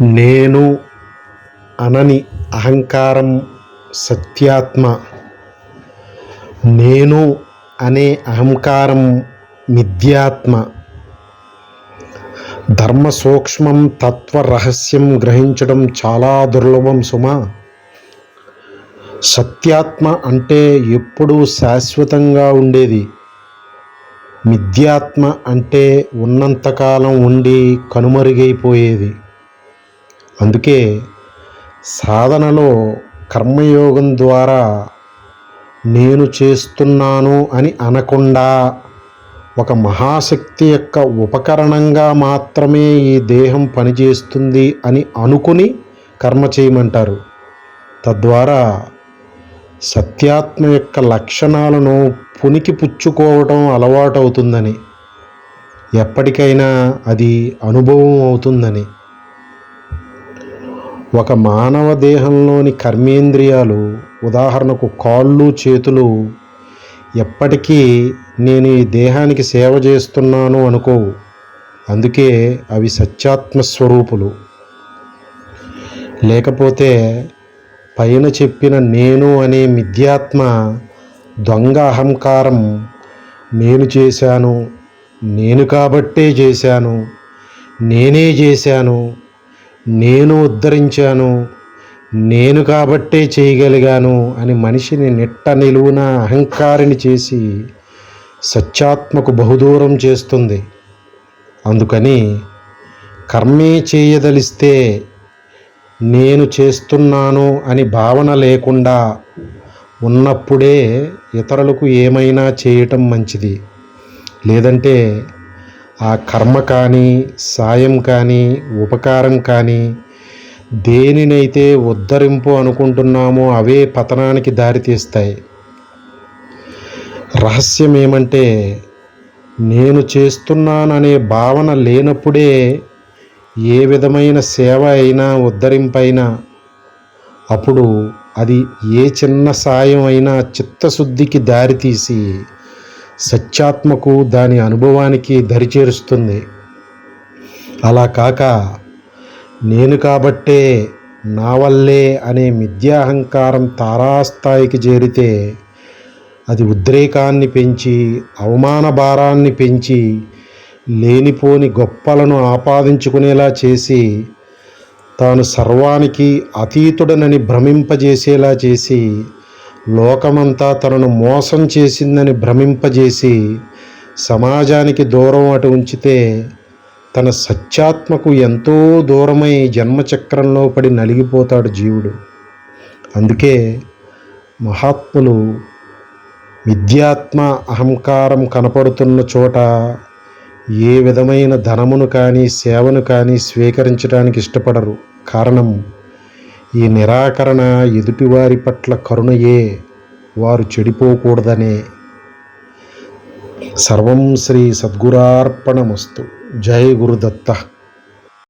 నేను అనని అహంకారం సత్యాత్మ. నేను అనే అహంకారం మిథ్యాత్మ. ధర్మ సూక్ష్మం తత్వ రహస్యం గ్రహించడం చాలా దుర్లభం సుమా. సత్యాత్మ అంటే ఎప్పుడూ శాశ్వతంగా ఉండేది. మిథ్యాత్మ అంటే ఉన్నంతకాలం ఉండి కనుమరుగైపోయేది. అందుకే సాధనలో కర్మయోగం ద్వారా నేను చేస్తున్నాను అని అనకుండా ఒక మహాశక్తి యొక్క ఉపకరణంగా మాత్రమే ఈ దేహం పనిచేస్తుంది అని అనుకుని కర్మ చేయమంటారు. తద్వారా సత్యాత్మ యొక్క లక్షణాలను పునికి పుచ్చుకోవటం అలవాటవుతుందని ఎప్పటికైనా అది అనుభవం అవుతుందని ఒక మానవ దేహంలోని కర్మేంద్రియాలు ఉదాహరణకు కాళ్ళు చేతులు ఎప్పటికీ నేను ఈ దేహానికి సేవ చేస్తున్నాను అనుకోవు. అందుకే అవి సత్యాత్మ స్వరూపులు లేకపోతే పైన చెప్పిన నేను అనే మిథ్యాత్మ దొంగ అహంకారం నేను చేశాను నేను కాబట్టే చేశాను నేనే చేశాను నేను ఉద్ధరించాను నేను కాబట్టే చేయగలిగాను అని మనిషిని నిట్ట నిలువున అహంకారిని చేసి సత్యాత్మకు బహుదూరం చేస్తుంది. అందుకని కర్మే చేయదలిస్తే నేను చేస్తున్నాను అని భావన లేకుండా ఉన్నప్పుడే ఇతరులకు ఏమైనా చేయటం మంచిది. లేదంటే ఆ కర్మ కానీ సాయం కానీ ఉపకారం కానీ దేనినైతే ఉద్ధరింపు అనుకుంటున్నామో అవే పతనానికి దారితీస్తాయి రహస్యం ఏమంటే నేను చేస్తున్నాననే భావన లేనప్పుడే ఏ విధమైన సేవ అయినా ఉద్ధరింపైనా అప్పుడు అది ఏ చిన్న సాయం అయినా చిత్తశుద్ధికి దారితీసి సత్యాత్మకు దాని అనుభవానికి దరిచేరుస్తుంది అలా కాక నేను కాబట్టే నా వల్లే అనే మిథ్యాహంకారం తారాస్థాయికి చేరితే అది ఉద్రేకాన్ని పెంచి అవమాన భారాన్ని పెంచి లేనిపోని గొప్పలను ఆపాదించుకునేలా చేసి తాను సర్వానికి అతీతుడనని భ్రమింపజేసేలా చేసి లోకమంతా తనను మోసం చేసిందని భ్రమింపజేసి సమాజానికి దూరం అటు ఉంచితే తన సత్యాత్మకు ఎంతో దూరమై జన్మచక్రంలో పడి నలిగిపోతాడు జీవుడు. అందుకే మహాత్ములు విద్యాత్మ అహంకారం కనపడుతున్న చోట ఏ విధమైన ధనమును కానీ సేవను కానీ స్వీకరించడానికి ఇష్టపడరు. కారణం ఈ నిరాకరణ ఎదుటివారి పట్ల కరుణయే. వారు చెడిపోకూడదనే. సర్వం శ్రీ సద్గురార్పణమస్తు. జై గురుదత్త.